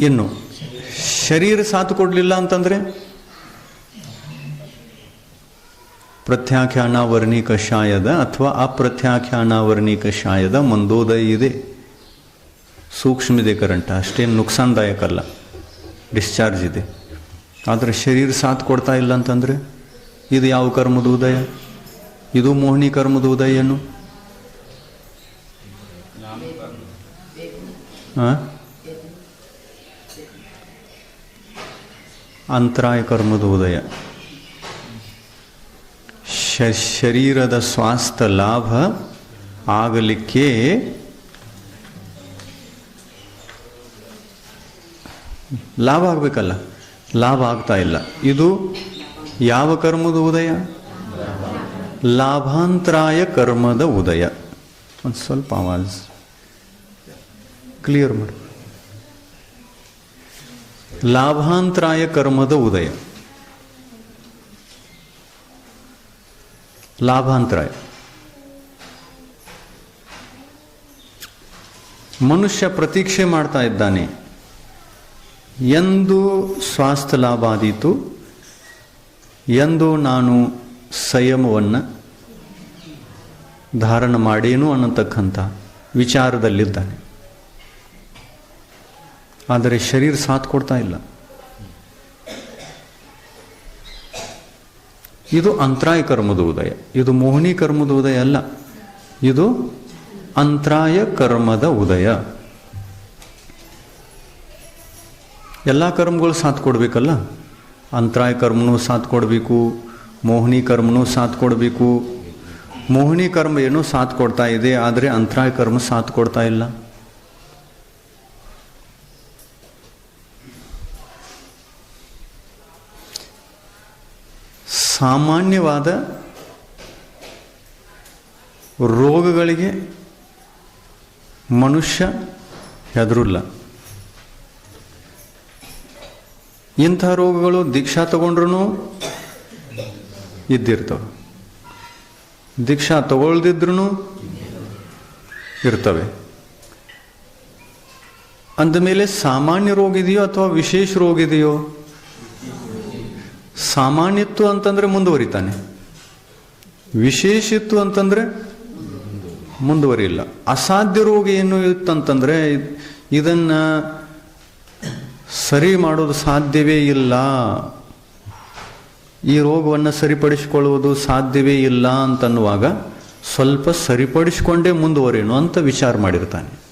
ಇನ್ನು ಶರೀರ ಸಾಥ್ ಕೊಡಲಿಲ್ಲ ಅಂತಂದ್ರೆ? ಪ್ರತ್ಯಾಖ್ಯಾನ ವರ್ಣಿ ಶಾಯದ ಅಥವಾ ಅಪ್ರತ್ಯಾಖ್ಯಾನ ವರ್ಣಿ ಶಾಯದ ಮಂದೋದಯ ಇದೆ. ಸೂಕ್ಷ್ಮ ಇದೆ ಕರೆಂಟ್ ಅಷ್ಟೇನು ನುಕ್ಸಾನ್ದಾಯಕ ಅಲ್ಲ ಡಿಸ್ಚಾರ್ಜ್ ಇದೆ. ಆದರೆ ಶರೀರ ಸಾಥ್ ಕೊಡ್ತಾ ಇಲ್ಲ ಅಂತಂದರೆ? ಇದು ಯಾವ ಕರ್ಮದ ಉದಯ? ಇದು ಮೋಹಿನಿ ಕರ್ಮದ ಉದಯ ಏನು ಹಾಂ ಅಂತರಾಯ ಕರ್ಮದ ಉದಯ ಶ- ಶರೀರದ ಸ್ವಾಸ್ಥ್ಯ ಲಾಭ ಆಗಲಿಕ್ಕೆ ಲಾಭ ಆಗಬೇಕಲ್ಲ? ಲಾಭ ಆಗ್ತಾ ಇಲ್ಲ. ಇದು ಯಾವ ಕರ್ಮದ ಉದಯ? ಲಾಭಾಂತರಾಯ ಕರ್ಮದ ಉದಯ. ಒಂದು ಸ್ವಲ್ಪ ಆವಾಜ್. ಕ್ಲಿಯರ್ ಮಾಡಿ. ಲಾಭಾಂತರಾಯ ಕರ್ಮದ ಉದಯ. ಲಾಭಾಂತರಾಯ. ಮನುಷ್ಯ ಪ್ರತೀಕ್ಷೆ ಮಾಡ್ತಾ ಇದ್ದಾನೆ. ಎಂದು ಸ್ವಾಸ್ಥ್ಯ ಲಾಭ ಆದೀತು. ಎಂದು ನಾನು ಸಂಯಮವನ್ನು ಧಾರಣ ಮಾಡೇನು ಅನ್ನತಕ್ಕಂಥ ವಿಚಾರದಲ್ಲಿದ್ದಾನೆ. ಆದರೆ ಶರೀರ ಸಾಥ್ ಕೊಡ್ತಾ ಇಲ್ಲ. ಇದು ಅಂತರಾಯ ಕರ್ಮದ ಉದಯ. ಇದು ಮೋಹಿನಿ ಕರ್ಮದ ಉದಯ ಅಲ್ಲ. ಇದು ಅಂತರಾಯ ಕರ್ಮದ ಉದಯ. ಎಲ್ಲ ಕರ್ಮಗಳು ಸಾಥ್ ಕೊಡಬೇಕಲ್ಲ? ಅಂತರಾಯ ಕರ್ಮನೂ ಸಾಥ್ ಕೊಡಬೇಕು, ಮೋಹಿನಿ ಕರ್ಮನೂ ಸಾಥ್ ಕೊಡಬೇಕು. ಮೋಹಿನಿ ಕರ್ಮ ಏನೂ ಸಾಥ್ ಕೊಡ್ತಾ ಇದೆ, ಆದರೆ ಅಂತರಾಯ ಕರ್ಮ ಸಾಥ್ ಕೊಡ್ತಾ ಇಲ್ಲ. ಸಾಮಾನ್ಯವಾದ ರೋಗಗಳಿಗೆ ಮನುಷ್ಯ ಹೆದರಿಲ್ಲ. ಇಂಥ ರೋಗಗಳು ದೀಕ್ಷಾ ತಗೊಂಡ್ರೂ ಇದ್ದಿರ್ತವೆ. ದೀಕ್ಷಾ ತಗೊಳ್ದಿದ್ರೂ ಇರ್ತವೆ. ಅಂದಮೇಲೆ ಸಾಮಾನ್ಯ ರೋಗ ಇದೆಯೋ ಅಥವಾ ವಿಶೇಷ ರೋಗ ಇದೆಯೋ ಸಾಮಾನ್ಯತ್ತು ಅಂತಂದ್ರೆ ಮುಂದುವರಿತಾನೆ. ವಿಶೇಷತ್ವ ಅಂತಂದ್ರೆ ಮುಂದುವರಿಯಿಲ್ಲ ಅಸಾಧ್ಯ ರೋಗ ಏನು ಇತ್ತಂತಂದ್ರೆ ಇದನ್ನ ಸರಿ ಮಾಡೋದು ಸಾಧ್ಯವೇ ಇಲ್ಲ. ಈ ರೋಗವನ್ನು ಸರಿಪಡಿಸಿಕೊಳ್ಳುವುದು ಸಾಧ್ಯವೇ ಇಲ್ಲ ಅಂತನ್ನುವಾಗ ಸ್ವಲ್ಪ ಸರಿಪಡಿಸಿಕೊಂಡೇ ಮುಂದುವರೇನು ಅಂತ ವಿಚಾರ ಮಾಡಿರ್ತಾನೆ.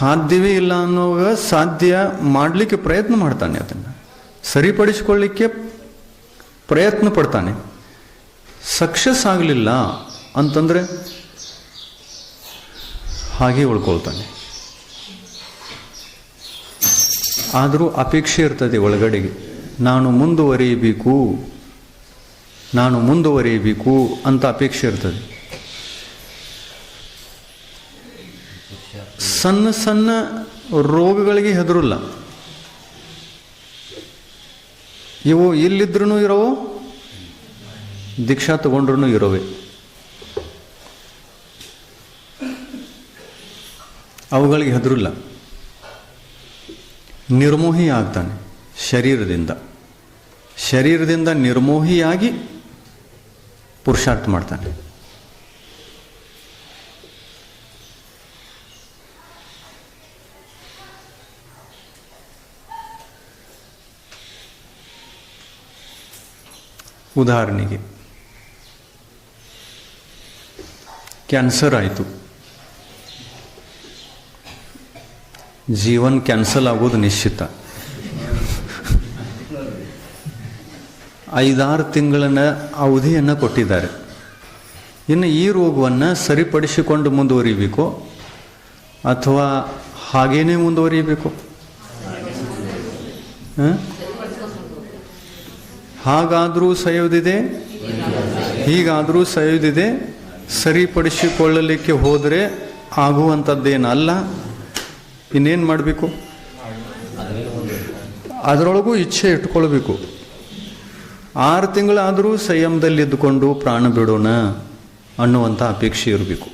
ಸಾಧ್ಯವೇ ಇಲ್ಲ ಅನ್ನೋವಾಗ ಸಾಧ್ಯ ಮಾಡಲಿಕ್ಕೆ ಪ್ರಯತ್ನ ಮಾಡ್ತಾನೆ ಅದನ್ನು. ಸರಿಪಡಿಸಿಕೊಳ್ಳಿಕ್ಕೆ ಪ್ರಯತ್ನ ಪಡ್ತಾನೆ. ಸಕ್ಸಸ್ ಆಗಲಿಲ್ಲ ಅಂತಂದರೆ ಹಾಗೆ ಉಳ್ಕೊಳ್ತಾನೆ. ಆದರೂ ಅಪೇಕ್ಷೆ ಇರ್ತದೆ ಒಳಗಡೆಗೆ. ನಾನು ಮುಂದುವರಿಯಬೇಕು ನಾನು ಮುಂದುವರಿಯಬೇಕು ಅಂತ ಅಪೇಕ್ಷೆ ಇರ್ತದೆ. ಸಣ್ಣ ಸಣ್ಣ ರೋಗಗಳಿಗೆ ಹೆದರಲ್ಲ. ಇವು ಇಲ್ಲಿದ್ರೂ ಇರೋವು, ದೀಕ್ಷಾ ತಗೊಂಡ್ರೂ ಇರೋವೆ. ಅವುಗಳಿಗೆ ಹೆದರಲ್ಲ. ನಿರ್ಮೋಹಿ ಆಗ್ತಾನೆ ಶರೀರದಿಂದ. ಶರೀರದಿಂದ ನಿರ್ಮೋಹಿಯಾಗಿ ಪುರುಷಾರ್ಥ ಮಾಡ್ತಾನೆ. ಉದಾಹರಣೆಗೆ. ಕ್ಯಾನ್ಸರ್ ಆಯಿತು. ಜೀವನ್ ಕ್ಯಾನ್ಸಲ್ ಆಗೋದು ನಿಶ್ಚಿತ. ಐದಾರು ತಿಂಗಳನ್ನ ಅವಧಿಯನ್ನು ಕೊಟ್ಟಿದ್ದಾರೆ. ಇನ್ನು ಈ ರೋಗವನ್ನು ಸರಿಪಡಿಸಿಕೊಂಡು ಮುಂದುವರಿಬೇಕು ಅಥವಾ ಹಾಗೇನೇ ಮುಂದುವರಿಬೇಕು? ಹಾಂ? ಹಾಗಾದರೂ ಸಯೋದಿದೆ ಹೀಗಾದರೂ ಸಯೋದಿದೆ ಸರಿಪಡಿಸಿಕೊಳ್ಳಲಿಕ್ಕೆ ಹೋದರೆ ಆಗುವಂಥದ್ದೇನಲ್ಲ? ಇನ್ನೇನು ಮಾಡಬೇಕು? ಅದರೊಳಗೂ ಇಚ್ಛೆ ಇಟ್ಕೊಳ್ಬೇಕು. ಆರು ತಿಂಗಳಾದರೂ ಸಂಯಮದಲ್ಲಿದ್ದುಕೊಂಡು ಪ್ರಾಣ ಬಿಡೋಣ ಅನ್ನುವಂಥ ಅಪೇಕ್ಷೆ ಇರಬೇಕು.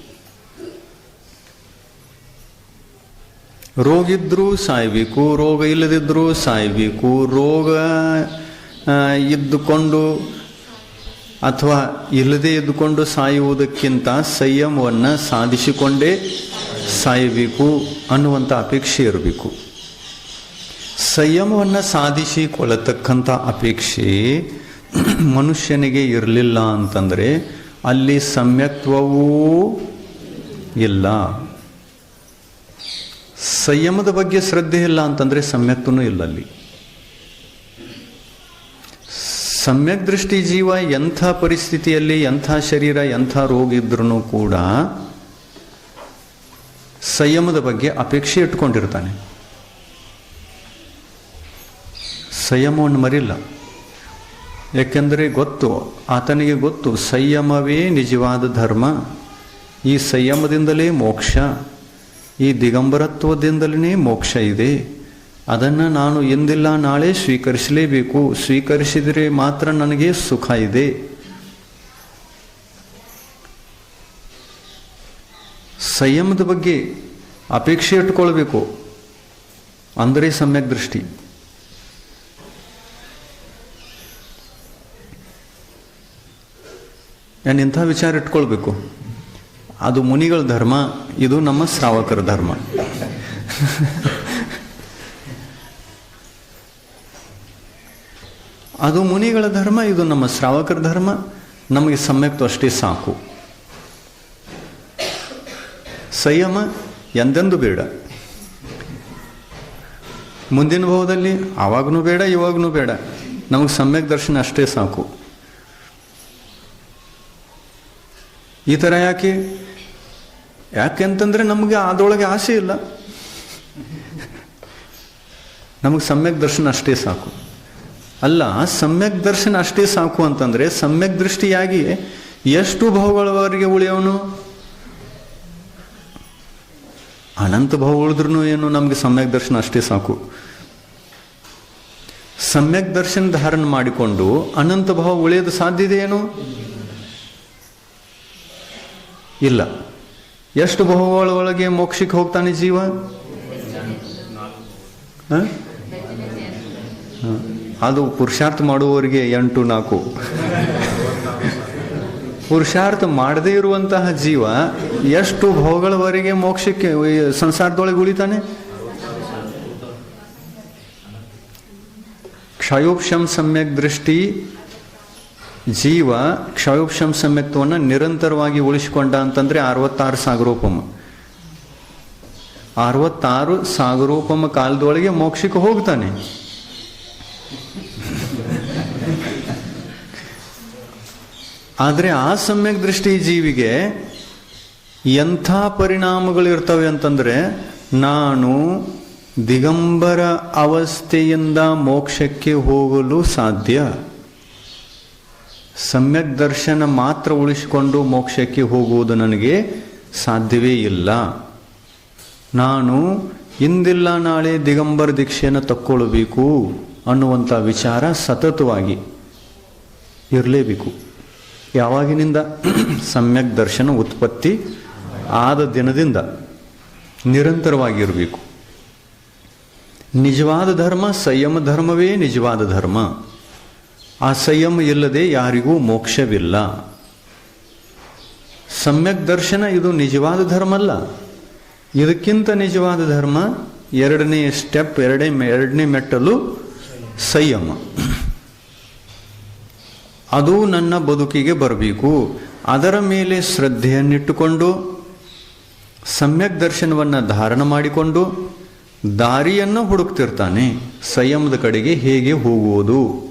ರೋಗಿದ್ರೂ ಸಾಯಬೇಕು, ರೋಗ ಇಲ್ಲದಿದ್ದರೂ ಸಾಯಬೇಕು, ರೋಗ ಇದ್ದುಕೊಂಡು ಅಥವಾ ಇಲ್ಲದೆ ಇದ್ದುಕೊಂಡು ಸಾಯುವುದಕ್ಕಿಂತ ಸಂಯಮವನ್ನು ಸಾಧಿಸಿಕೊಂಡೇ ಸಾಯಬೇಕು ಅನ್ನುವಂಥ ಅಪೇಕ್ಷೆ ಇರಬೇಕು. ಸಂಯಮವನ್ನು ಸಾಧಿಸಿಕೊಳ್ಳತಕ್ಕಂಥ ಅಪೇಕ್ಷೆ ಮನುಷ್ಯನಿಗೆ ಇರಲಿಲ್ಲ ಅಂತಂದರೆ ಅಲ್ಲಿ ಸಮ್ಯಕ್ತ್ವವೂ ಇಲ್ಲ. ಸಂಯಮದ ಬಗ್ಗೆ ಶ್ರದ್ಧೆ ಇಲ್ಲ ಅಂತಂದರೆ ಸಮ್ಯಕ್ತನೂ ಇಲ್ಲ ಅಲ್ಲಿ. ಸಮ್ಯಕ್ ದೃಷ್ಟಿ ಜೀವ, ಎಂಥ ಪರಿಸ್ಥಿತಿಯಲ್ಲಿ ಎಂಥ ಶರೀರ, ಎಂಥ ರೋಗ ಇದ್ರೂ ಕೂಡ ಸಂಯಮದ ಬಗ್ಗೆ ಅಪೇಕ್ಷೆ ಇಟ್ಕೊಂಡಿರ್ತಾನೆ. ಸಂಯಮವನ್ನು ಮರಿಲ್ಲ. ಯಾಕೆಂದರೆ ಗೊತ್ತು, ಆತನಿಗೆ ಗೊತ್ತು, ಸಂಯಮವೇ ನಿಜವಾದ ಧರ್ಮ. ಈ ಸಂಯಮದಿಂದಲೇ ಮೋಕ್ಷ, ಈ ದಿಗಂಬರತ್ವದಿಂದಲೇ ಮೋಕ್ಷ ಇದೆ. ಅದನ್ನು ನಾನು ಎಂದಿಲ್ಲ ನಾಳೆ ಸ್ವೀಕರಿಸಲೇಬೇಕು. ಸ್ವೀಕರಿಸಿದರೆ ಮಾತ್ರ ನನಗೆ ಸುಖ ಇದೆ. ಸಂಯಮದ ಬಗ್ಗೆ ಅಪೇಕ್ಷೆ ಇಟ್ಕೊಳ್ಬೇಕು ಅಂದರೆ ಸಮ್ಯಕ್ ದೃಷ್ಟಿ. ನಾನು ಇಂಥ ವಿಚಾರ ಇಟ್ಕೊಳ್ಬೇಕು? ಅದು ಮುನಿಗಳ ಧರ್ಮ, ಇದು ನಮ್ಮ ಶ್ರಾವಕರ ಧರ್ಮ. ಅದು ಮುನಿಗಳ ಧರ್ಮ, ಇದು ನಮ್ಮ ಶ್ರಾವಕರ ಧರ್ಮ. ನಮಗೆ ಸಮ್ಯಕ್ತು ಅಷ್ಟೇ ಸಾಕು. ಸಂಯಮ ಎಂದೆಂದು ಬೇಡ. ಮುಂದಿನ ಭಾವದಲ್ಲಿ ಆವಾಗನೂ ಬೇಡ, ಇವಾಗನೂ ಬೇಡ. ನಮಗೆ ಸಮ್ಯಕ್ ದರ್ಶನ ಅಷ್ಟೇ ಸಾಕು. ಈ ಥರ ಯಾಕೆ? ಯಾಕೆಂತಂದರೆ ನಮಗೆ ಅದರೊಳಗೆ ಆಸೆ ಇಲ್ಲ. ನಮಗೆ ಸಮ್ಯಕ್ ದರ್ಶನ ಅಷ್ಟೇ ಸಾಕು. ಅಲ್ಲ, ಸಮ್ಯಕ್ ದರ್ಶನ ಅಷ್ಟೇ ಸಾಕು ಅಂತಂದ್ರೆ ಸಮ್ಯಕ್ ದೃಷ್ಟಿಯಾಗಿ ಎಷ್ಟು ಭಾವಗಳವರೆಗೆ ಉಳಿಯವನು? ಅನಂತ ಭಾವ ಉಳಿದ್ರೂ ಏನು, ನಮಗೆ ಸಮ್ಯಕ್ ದರ್ಶನ ಅಷ್ಟೇ ಸಾಕು. ಸಮ್ಯಕ್ ದರ್ಶನ ಧಾರಣ ಮಾಡಿಕೊಂಡು ಅನಂತ ಭಾವ ಉಳಿಯೋದು ಸಾಧ್ಯತೆ ಏನು ಇಲ್ಲ. ಎಷ್ಟು ಭಾವಗಳ ಒಳಗೆ ಮೋಕ್ಷಕ್ಕೆ ಹೋಗ್ತಾನೆ ಜೀವ? ಹ? ಅದು ಪುರುಷಾರ್ಥ ಮಾಡುವವರಿಗೆ ಎಂಟು ನಾಲ್ಕು. ಪುರುಷಾರ್ಥ ಮಾಡದೇ ಇರುವಂತಹ ಜೀವ ಎಷ್ಟು ಭೋಗಳವರೆಗೆ ಮೋಕ್ಷಕ್ಕೆ ಸಂಸಾರದೊಳಗೆ ಉಳಿತಾನೆ? ಕ್ಷಯೋಪಶಂ ಸಮ್ಯಕ್ ದೃಷ್ಟಿ ಜೀವ ಕ್ಷಯೋಪಶಂ ಸಮ್ಯಕ್ತವನ್ನು ನಿರಂತರವಾಗಿ ಉಳಿಸಿಕೊಂಡ ಅಂತಂದ್ರೆ ಅರವತ್ತಾರು ಸಾಗರೋಪಮ. ಅರವತ್ತಾರು ಸಾಗರೋಪಮ ಕಾಲದೊಳಗೆ ಮೋಕ್ಷಕ್ಕೆ ಹೋಗ್ತಾನೆ. ಆದರೆ ಆ ಸಮ್ಯಕ್ ದೃಷ್ಟಿ ಜೀವಿಗೆ ಎಂಥ ಪರಿಣಾಮಗಳಿರ್ತವೆ ಅಂತಂದರೆ ನಾನು ದಿಗಂಬರ ಅವಸ್ಥೆಯಿಂದ ಮೋಕ್ಷಕ್ಕೆ ಹೋಗಲು ಸಾಧ್ಯ. ಸಮ್ಯಕ್ ದರ್ಶನ ಮಾತ್ರ ಉಳಿಸಿಕೊಂಡು ಮೋಕ್ಷಕ್ಕೆ ಹೋಗುವುದು ನನಗೆ ಸಾಧ್ಯವೇ ಇಲ್ಲ. ನಾನು ಇಂದಿಲ್ಲ ನಾಳೆ ದಿಗಂಬರ ದೀಕ್ಷೆಯನ್ನು ತಕ್ಕೊಳ್ಬೇಕು. ಅನ್ನುವಂಥ ವಿಚಾರ ಸತತವಾಗಿ ಇರಲೇಬೇಕು. ಯಾವಾಗಿನಿಂದ? ಸಮ್ಯಕ್ ದರ್ಶನ ಉತ್ಪತ್ತಿ ಆದ ದಿನದಿಂದ ನಿರಂತರವಾಗಿರಬೇಕು. ನಿಜವಾದ ಧರ್ಮ, ಸಂಯಮ ಧರ್ಮವೇ ನಿಜವಾದ ಧರ್ಮ. ಆ ಸಂಯಮ ಇಲ್ಲದೆ ಯಾರಿಗೂ ಮೋಕ್ಷವಿಲ್ಲ. ಸಮ್ಯಕ್ ದರ್ಶನ ಇದು ನಿಜವಾದ ಧರ್ಮ ಅಲ್ಲ. ಇದಕ್ಕಿಂತ ನಿಜವಾದ ಧರ್ಮ ಎರಡನೇ ಸ್ಟೆಪ್ ಎರಡನೇ ಎರಡನೇ ಮೆಟ್ಟಲು ಸಂಯಮ. ಅದು ನನ್ನ ಬದುಕಿಗೆ ಬರಬೇಕು. ಅದರ ಮೇಲೆ ಶ್ರದ್ಧೆಯನ್ನಿಟ್ಟುಕೊಂಡು, ಸಮ್ಯಕ್ ದರ್ಶನವನ್ನು ಧಾರಣ ಮಾಡಿಕೊಂಡು, ದಾರಿಯನ್ನು ಹುಡುಕ್ತಿರ್ತಾನೆ. ಸಂಯಮದ ಕಡೆಗೆ ಹೇಗೆ ಹೋಗುವುದು?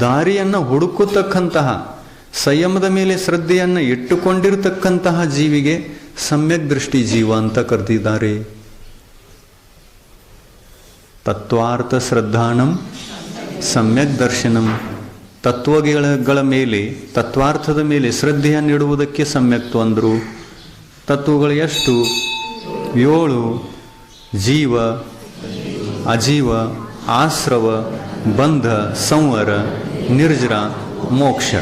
ದಾರಿಯನ್ನು ಹುಡುಕತಕ್ಕಂತಹ ಸಂಯಮದ ಮೇಲೆ ಶ್ರದ್ಧೆಯನ್ನು ಇಟ್ಟುಕೊಂಡಿರತಕ್ಕಂತಹ ಜೀವಿಗೆ ಸಮ್ಯಕ್ ದೃಷ್ಟಿ ಜೀವ ಅಂತ ಕರೆದಿದ್ದಾರೆ. ತತ್ವಾರ್ಥ ಶ್ರದ್ಧಾನಂ ಸಮ್ಯಕ್ ದರ್ಶನಂ. ತತ್ವಗಳ ಮೇಲೆ, ತತ್ವಾರ್ಥದ ಮೇಲೆ ಶ್ರದ್ಧೆಯನ್ನು ಇಡುವುದಕ್ಕೆ ಸಮ್ಯಕ್ತು ಅಂದರು ತತ್ವಗಳು ಎಷ್ಟು? ಏಳು ಜೀವ, ಅಜೀವ, ಆಶ್ರವ, ಬಂಧ, ಸಂವರ, ನಿರ್ಜರ, ಮೋಕ್ಷ.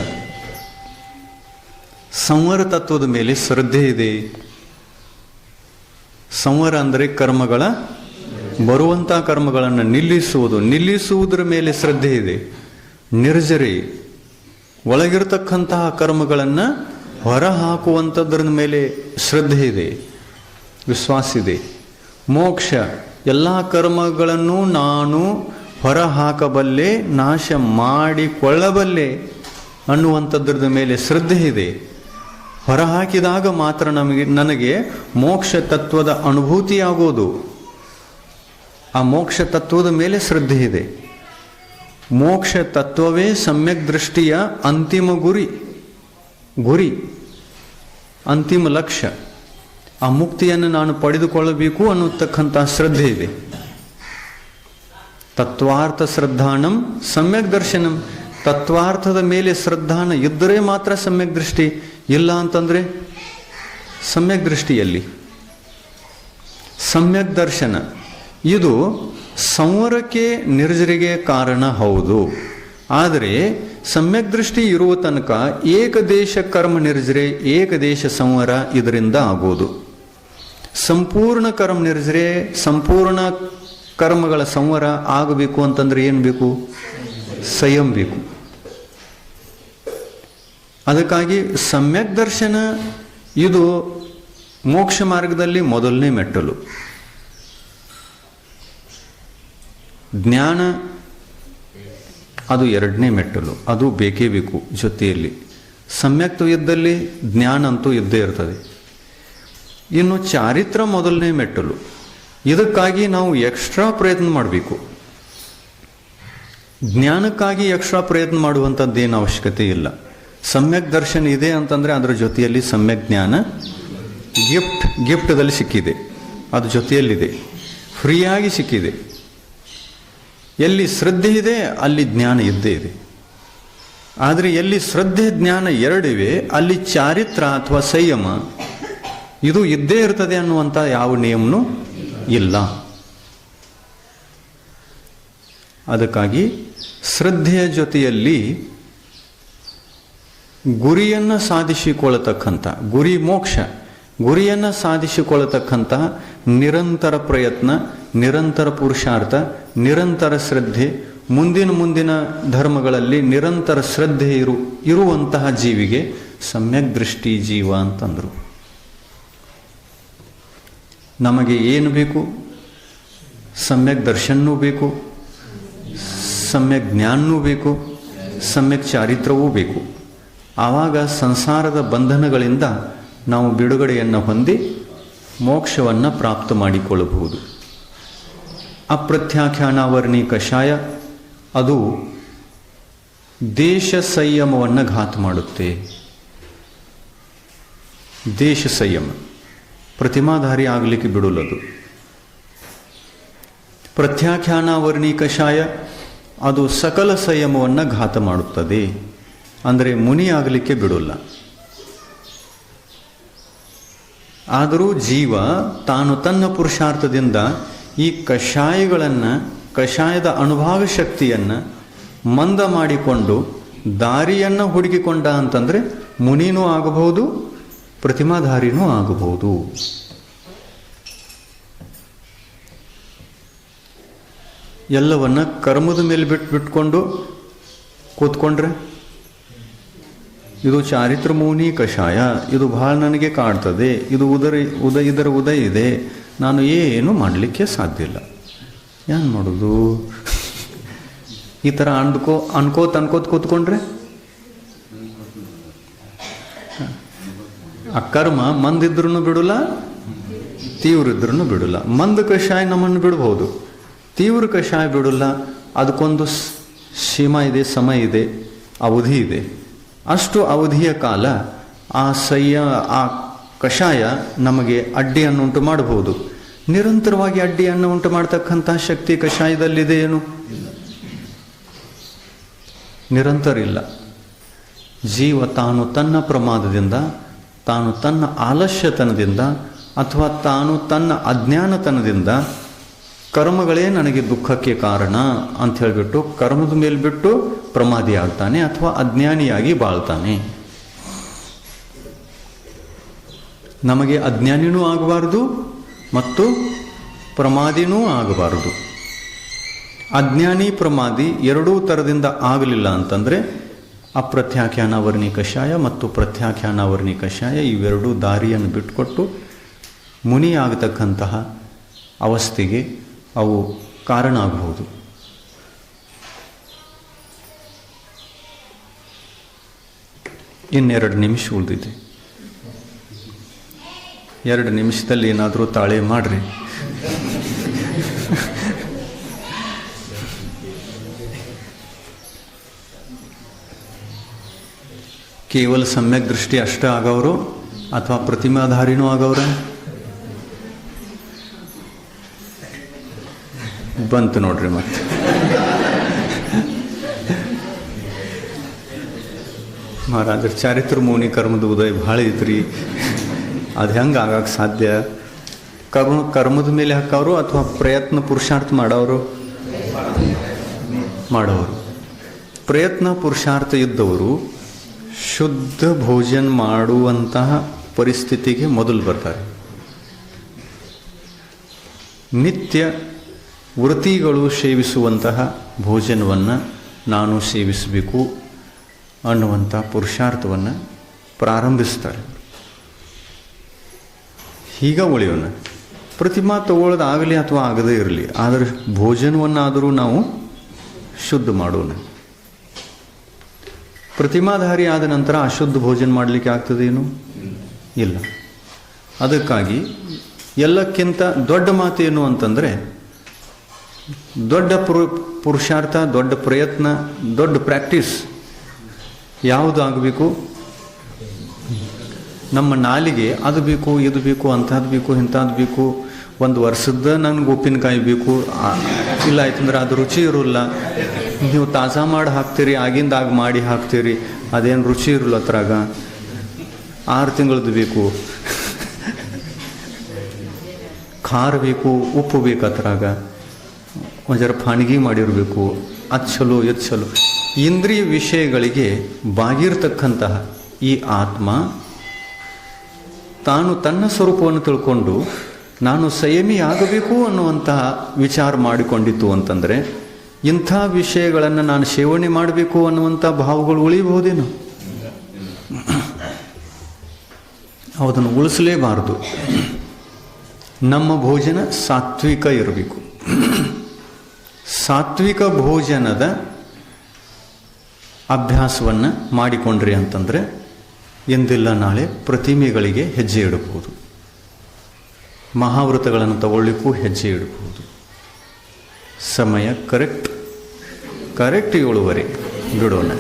ಸಂವರ ತತ್ವದ ಮೇಲೆ ಶ್ರದ್ಧೆ ಇದೆ. ಸಂವರ ಅಂದರೆ ಕರ್ಮಗಳ ಬರುವಂಥ ಕರ್ಮಗಳನ್ನು ನಿಲ್ಲಿಸುವುದು, ನಿಲ್ಲಿಸುವುದರ ಮೇಲೆ ಶ್ರದ್ಧೆ ಇದೆ. ನಿರ್ಜರಿ, ಒಳಗಿರತಕ್ಕಂತಹ ಕರ್ಮಗಳನ್ನು ಹೊರ ಹಾಕುವಂಥದ್ರ ಮೇಲೆ ಶ್ರದ್ಧೆ ಇದೆ, ವಿಶ್ವಾಸ ಇದೆ. ಮೋಕ್ಷ, ಎಲ್ಲ ಕರ್ಮಗಳನ್ನು ನಾನು ಹೊರ ಹಾಕಬಲ್ಲೆ ನಾಶ ಮಾಡಿಕೊಳ್ಳಬಲ್ಲೆ ಅನ್ನುವಂಥದ್ರದ ಮೇಲೆ ಶ್ರದ್ಧೆ ಇದೆ. ಹೊರಹಾಕಿದಾಗ ಮಾತ್ರ ನಮಗೆ, ನನಗೆ ಮೋಕ್ಷ ತತ್ವದ ಅನುಭೂತಿಯಾಗೋದು. ಆ ಮೋಕ್ಷ ತತ್ವದ ಮೇಲೆ ಶ್ರದ್ಧೆ ಇದೆ. ಮೋಕ್ಷ ತತ್ವವೇ ಸಮ್ಯಕ್ ದೃಷ್ಟಿಯ ಅಂತಿಮ ಗುರಿ. ಗುರಿ. ಅಂತಿಮ ಲಕ್ಷ್ಯ ಆ ಮುಕ್ತಿಯನ್ನು ನಾನು ಪಡೆದುಕೊಳ್ಳಬೇಕು ಅನ್ನತಕ್ಕಂಥ ಶ್ರದ್ಧೆ ಇದೆ. ತತ್ವಾರ್ಥ ಶ್ರದ್ಧಾನಂ ಸಮ್ಯಕ್ ದರ್ಶನಂ. ತತ್ವಾರ್ಥದ ಮೇಲೆ ಶ್ರದ್ಧಾನ ಇದ್ದರೆ ಮಾತ್ರ ಸಮ್ಯಕ್ ದೃಷ್ಟಿ, ಇಲ್ಲ ಅಂತಂದರೆ ಸಮ್ಯಕ್ ದೃಷ್ಟಿಯಲ್ಲಿ. ಸಮ್ಯಕ್ ದರ್ಶನ. ಇದು ಸಂವರಕ್ಕೆ ನಿರ್ಜರಿಗೆ ಕಾರಣ ಹೌದು. ಆದರೆ ಸಮ್ಯಕ್ ದೃಷ್ಟಿ ಇರುವ ತನಕ ಏಕದೇಶ ಕರ್ಮ ನಿರ್ಜರೆ ಏಕದೇಶ ಸಂವರ ಇದರಿಂದ ಆಗೋದು. ಸಂಪೂರ್ಣ ಕರ್ಮ ನಿರ್ಜರೆ ಸಂಪೂರ್ಣ ಕರ್ಮಗಳ ಸಂವರ ಆಗಬೇಕು ಅಂತಂದ್ರೆ ಏನು ಬೇಕು? ಸಂಯಮ ಬೇಕು. ಅದಕ್ಕಾಗಿ ಸಮ್ಯಕ್ ದರ್ಶನ ಇದು ಮೋಕ್ಷ ಮಾರ್ಗದಲ್ಲಿ ಮೊದಲನೇ ಮೆಟ್ಟಲು. ಜ್ಞಾನ, ಅದು ಎರಡನೇ ಮೆಟ್ಟಲು, ಅದು ಬೇಕೇ ಬೇಕು ಜೊತೆಯಲ್ಲಿ. ಸಮ್ಯಕ್ತು ಇದ್ದಲ್ಲಿ ಜ್ಞಾನ ಅಂತೂ ಇದ್ದೇ ಇರ್ತದೆ. ಇನ್ನು ಚಾರಿತ್ರ ಮೊದಲನೇ ಮೆಟ್ಟಲು. ಇದಕ್ಕಾಗಿ ನಾವು ಎಕ್ಸ್ಟ್ರಾ ಪ್ರಯತ್ನ ಮಾಡಬೇಕು. ಜ್ಞಾನಕ್ಕಾಗಿ ಎಕ್ಸ್ಟ್ರಾ ಪ್ರಯತ್ನ ಮಾಡುವಂಥದ್ದೇನು ಅವಶ್ಯಕತೆ ಇಲ್ಲ. ಸಮ್ಯಕ್ ದರ್ಶನ ಇದೆ ಅಂತಂದರೆ ಅದರ ಜೊತೆಯಲ್ಲಿ ಸಮ್ಯಕ್ ಜ್ಞಾನ, ಗಿಫ್ಟ್, ಗಿಫ್ಟದಲ್ಲಿ ಸಿಕ್ಕಿದೆ. ಅದು ಜೊತೆಯಲ್ಲಿದೆ. ಫ್ರೀಯಾಗಿ ಸಿಕ್ಕಿದೆ. ಎಲ್ಲಿ ಶ್ರದ್ಧೆ ಇದೆ, ಅಲ್ಲಿ ಜ್ಞಾನ ಇದ್ದೇ ಇದೆ. ಆದರೆ ಎಲ್ಲಿ ಶ್ರದ್ಧೆ, ಜ್ಞಾನ ಎರಡಿವೆ, ಅಲ್ಲಿ ಚಾರಿತ್ರ ಅಥವಾ ಸಂಯಮ, ಇದು ಇದ್ದೇ ಇರ್ತದೆ ಅನ್ನುವಂಥ ಯಾವ ನಿಯಮನೂ ಇಲ್ಲ. ಅದಕ್ಕಾಗಿ ಶ್ರದ್ಧೆಯ ಜೊತೆಯಲ್ಲಿ ಗುರಿಯನ್ನು ಸಾಧಿಸಿಕೊಳ್ಳತಕ್ಕಂಥ, ಗುರಿ ಮೋಕ್ಷ ಗುರಿಯನ್ನು ಸಾಧಿಸಿಕೊಳ್ಳತಕ್ಕಂತಹ ನಿರಂತರ ಪ್ರಯತ್ನ, ನಿರಂತರ ಪುರುಷಾರ್ಥ, ನಿರಂತರ ಶ್ರದ್ಧೆ, ಮುಂದಿನ ಮುಂದಿನ ಧರ್ಮಗಳಲ್ಲಿ ನಿರಂತರ ಶ್ರದ್ಧೆ ಇರು, ಇರುವಂತಹ ಜೀವಿಗೆ ಸಮ್ಯಕ್ ದೃಷ್ಟಿ ಜೀವ ಅಂತಂದರು. ನಮಗೆ ಏನು ಬೇಕು? ಸಮ್ಯಕ್ ದರ್ಶನೂ ಬೇಕು, ಸಮ್ಯಕ್ ಜ್ಞಾನೂ ಬೇಕು, ಸಮ್ಯಕ್ ಚಾರಿತ್ರವೂ ಬೇಕು. ಆವಾಗ ಸಂಸಾರದ ಬಂಧನಗಳಿಂದ ನಾವು ಬಿಡುಗಡೆಯನ್ನು ಹೊಂದಿ ಮೋಕ್ಷವನ್ನು ಪ್ರಾಪ್ತ ಮಾಡಿಕೊಳ್ಳಬಹುದು. ಅಪ್ರತ್ಯಾಖ್ಯಾನಾವರ್ಣಿ ಕಷಾಯ, ಅದು ದೇಶ ಸಂಯಮವನ್ನು ಘಾತ ಮಾಡುತ್ತೆ. ದೇಶ ಸಂಯಮ, ಪ್ರತಿಮಾಧಾರಿ ಆಗಲಿಕ್ಕೆ ಬಿಡುಲದು. ಪ್ರತ್ಯಾಖ್ಯಾನಾವರ್ಣಿ ಕಷಾಯ, ಅದು ಸಕಲ ಸಂಯಮವನ್ನು ಘಾತ ಮಾಡುತ್ತದೆ. ಅಂದರೆ ಮುನಿ ಆಗಲಿಕ್ಕೆ ಬಿಡಲ್ಲ. ಆದರೂ ಜೀವ ತಾನು ತನ್ನ ಪುರುಷಾರ್ಥದಿಂದ ಈ ಕಷಾಯಗಳನ್ನು, ಕಷಾಯದ ಅನುಭಾವ ಶಕ್ತಿಯನ್ನು ಮಂದ ಮಾಡಿಕೊಂಡು ದಾರಿಯನ್ನು ಹುಡುಕಿಕೊಂಡ ಅಂತಂದರೆ ಮುನಿನೂ ಆಗಬಹುದು, ಪ್ರತಿಮಾಧಾರಿನೂ ಆಗಬಹುದು. ಎಲ್ಲವನ್ನ ಕರ್ಮದ ಮೇಲೆ ಬಿಟ್ಟು ಬಿಟ್ಕೊಂಡು ಕೂತ್ಕೊಂಡ್ರೆ? ಇದು ಚಾರಿತ್ರಮೂನಿ ಕಷಾಯ. ಇದು ಭಾಳ ನನಗೆ ಕಾಡ್ತದೆ ಇದು ಉದರ, ಉದ, ಇದರ ಉದಯ ಇದೆ. ನಾನು ಏನು ಮಾಡಲಿಕ್ಕೆ ಸಾಧ್ಯ ಇಲ್ಲ. ಏನು ಮಾಡೋದು? ಈ ಥರ ಅಂದ್ಕೋ ಅನ್ಕೋತ ಅನ್ಕೋತ ಕೂತ್ಕೊಂಡ್ರೆ? ಆ ಕರ್ಮ ಮಂದಿದ್ರೂ ಬಿಡಲ್ಲ ತೀವ್ರ ಇದ್ರೂ ಬಿಡಲ್ಲ. ಮಂದ ಕಷಾಯ ನಮ್ಮನ್ನು ಬಿಡಬಹುದು. ತೀವ್ರ ಕಷಾಯ ಬಿಡಲ್ಲ. ಅದಕ್ಕೊಂದು ಸೀಮಾ ಇದೆ, ಸಮಯ ಇದೆ, ಅವಧಿ ಇದೆ. ಅಷ್ಟು ಅವಧಿಯ ಕಾಲ ಆ ಸಯ್ಯ ಆ ಕಷಾಯ ನಮಗೆ ಅಡ್ಡಿಯನ್ನು ಉಂಟು ಮಾಡಬಹುದು. ನಿರಂತರವಾಗಿ ಅಡ್ಡಿಯನ್ನು ಉಂಟು ಮಾಡತಕ್ಕಂಥ ಶಕ್ತಿ ಕಷಾಯದಲ್ಲಿದೆ ಏನು ನಿರಂತರ ಇಲ್ಲ. ಜೀವ ತಾನು ತನ್ನ ಪ್ರಮಾದದಿಂದ, ತಾನು ತನ್ನ ಆಲಸ್ಯತನದಿಂದ ಅಥವಾ ತಾನು ತನ್ನ ಅಜ್ಞಾನತನದಿಂದ ಕರ್ಮಗಳೇ ನನಗೆ ದುಃಖಕ್ಕೆ ಕಾರಣ ಅಂತ ಹೇಳಿಬಿಟ್ಟು ಕರ್ಮದ ಮೇಲೆ ಬಿಟ್ಟು ಪ್ರಮಾದಿ ಆಗ್ತಾನೆ ಅಥವಾ ಅಜ್ಞಾನಿಯಾಗಿ ಬಾಳ್ತಾನೆ. ನಮಗೆ ಅಜ್ಞಾನಿನೂ ಆಗಬಾರ್ದು ಮತ್ತು ಪ್ರಮಾದಿನೂ ಆಗಬಾರದು. ಅಜ್ಞಾನಿ ಪ್ರಮಾದಿ ಎರಡೂ ಥರದಿಂದ ಆಗಲಿಲ್ಲ ಅಂತಂದರೆ ಅಪ್ರತ್ಯಾಖ್ಯಾನ ವರ್ಣಿ ಕಷಾಯ ಮತ್ತು ಪ್ರತ್ಯಾಖ್ಯಾನ ವರ್ಣಿ ಕಷಾಯ ಇವೆರಡೂ ದಾರಿಯನ್ನು ಬಿಟ್ಟುಕೊಟ್ಟು ಮುನಿ ಆಗತಕ್ಕಂತಹ ಅವಸ್ಥೆಗೆ ಅವು ಕಾರಣ ಆಗಬಹುದು. ಇನ್ನೆರಡು ನಿಮಿಷ ಉಳಿದಿದೆ. ಎರಡು ನಿಮಿಷದಲ್ಲಿ ಏನಾದರೂ ತಾಳೆ ಮಾಡ್ರಿ. ಕೇವಲ ಸಮ್ಯಕ್ ದೃಷ್ಟಿ ಅಷ್ಟೇ ಆಗವರು ಅಥವಾ ಪ್ರತಿಮಾಧಾರಿನೂ ಆಗವ್ರ ಬಂತು ನೋಡ್ರಿ ಮತ್ತೆ. ಮಹಾರಾಜರ ಚಾರಿತ್ರ ಮೌನಿ ಕರ್ಮದ ಉದಯ ಭಾಳ ಐತ್ರಿ. ಅದು ಹೆಂಗೆ ಆಗಕ್ಕೆ ಸಾಧ್ಯ? ಕರ್ಮ, ಕರ್ಮದ ಮೇಲೆ ಹಾಕವರು ಅಥವಾ ಪ್ರಯತ್ನ ಪುರುಷಾರ್ಥ ಮಾಡೋರು ಮಾಡೋರು ಪ್ರಯತ್ನ ಪುರುಷಾರ್ಥ ಇದ್ದವರು ಶುದ್ಧ ಭೋಜನ ಮಾಡುವಂತಹ ಪರಿಸ್ಥಿತಿಗೆ ಮೊದಲು ಬರ್ತಾರೆ. ನಿತ್ಯ ವೃತ್ತಿಗಳು ಸೇವಿಸುವಂತಹ ಭೋಜನವನ್ನು ನಾನು ಸೇವಿಸಬೇಕು ಅನ್ನುವಂಥ ಪುರುಷಾರ್ಥವನ್ನು ಪ್ರಾರಂಭಿಸ್ತಾರೆ. ಈಗ ಉಳಿಯೋಣ. ಪ್ರತಿಮಾ ತಗೊಳ್ಳೋದಾಗಲಿ ಅಥವಾ ಆಗದೇ ಇರಲಿ, ಆದರೆ ಭೋಜನವನ್ನಾದರೂ ನಾವು ಶುದ್ಧ ಮಾಡೋಣ. ಪ್ರತಿಮಾಧಾರಿ ಆದ ನಂತರ ಅಶುದ್ಧ ಭೋಜನ ಮಾಡಲಿಕ್ಕೆ ಆಗ್ತದೇನು? ಇಲ್ಲ. ಅದಕ್ಕಾಗಿ ಎಲ್ಲಕ್ಕಿಂತ ದೊಡ್ಡ ಮಾತೇನು ಅಂತಂದರೆ ದೊಡ್ಡ ಪುರು ಪುರುಷಾರ್ಥ, ದೊಡ್ಡ ಪ್ರಯತ್ನ, ದೊಡ್ಡ ಪ್ರಾಕ್ಟೀಸ್ ಯಾವುದು ಆಗಬೇಕು? ನಮ್ಮ ನಾಲಿಗೆ ಅದು ಬೇಕು, ಇದು ಬೇಕು ಅಂಥದ್ದು ಬೇಕು ಇಂಥದ್ದು ಬೇಕು. ಒಂದು ವರ್ಷದ ನನಗೆ ಉಪ್ಪಿನಕಾಯಿ ಬೇಕು. ಇಲ್ಲ ಆಯ್ತಂದ್ರೆ ಅದು ರುಚಿ ಇರೋಲ್ಲ. ನೀವು ತಾಜಾ ಮಾಡಿ ಹಾಕ್ತೀರಿ ಆಗಿಂದಾಗ ಮಾಡಿ ಹಾಕ್ತೀರಿ. ಅದೇನು ರುಚಿ ಇರಲ್ಲ ಅದ್ರಾಗ. ಆರು ತಿಂಗಳದ್ದು ಬೇಕು. ಖಾರ ಬೇಕು, ಉಪ್ಪು ಬೇಕು ಅದ್ರಾಗ. ಒಂದು ಜರ ಮಾಡಿರಬೇಕು. ಅದು ಚಲೋ ಇದು ಚಲೋ ಇಂದ್ರಿಯ ವಿಷಯಗಳಿಗೆ ಬಾಗಿರ್ತಕ್ಕಂತಹ ಈ ಆತ್ಮ ತಾನು ತನ್ನ ಸ್ವರೂಪವನ್ನು ತಿಳ್ಕೊಂಡು ನಾನು ಸಂಯಮಿ ಆಗಬೇಕು ಅನ್ನುವಂತಹ ವಿಚಾರ ಮಾಡಿಕೊಂಡಿತ್ತು ಅಂತಂದರೆ, ಇಂಥ ವಿಷಯಗಳನ್ನು ನಾನು ಸೇವನೆ ಮಾಡಬೇಕು ಅನ್ನುವಂಥ ಭಾವಗಳು ಉಳಿಬಹುದೇನು ಅದನ್ನು ಉಳಿಸಲೇಬಾರದು. ನಮ್ಮ ಭೋಜನ ಸಾತ್ವಿಕ ಇರಬೇಕು. ಸಾತ್ವಿಕ ಭೋಜನದ ಅಭ್ಯಾಸವನ್ನು ಮಾಡಿಕೊಂಡ್ರಿ ಅಂತಂದರೆ ಎಂದಿಲ್ಲ ನಾಳೆ ಪ್ರತಿಮೆಗಳಿಗೆ ಹೆಜ್ಜೆ ಇಡಬಹುದು. ಮಹಾವ್ರತಗಳನ್ನು ತಗೊಳ್ಳಿಕ್ಕೂ ಹೆಜ್ಜೆ ಇಡಬಹುದು. ಸಮಯ ಕರೆಕ್ಟ್ ಕರೆಕ್ಟ್ ಏಳುವರೆ. ಬಿಡೋಣ.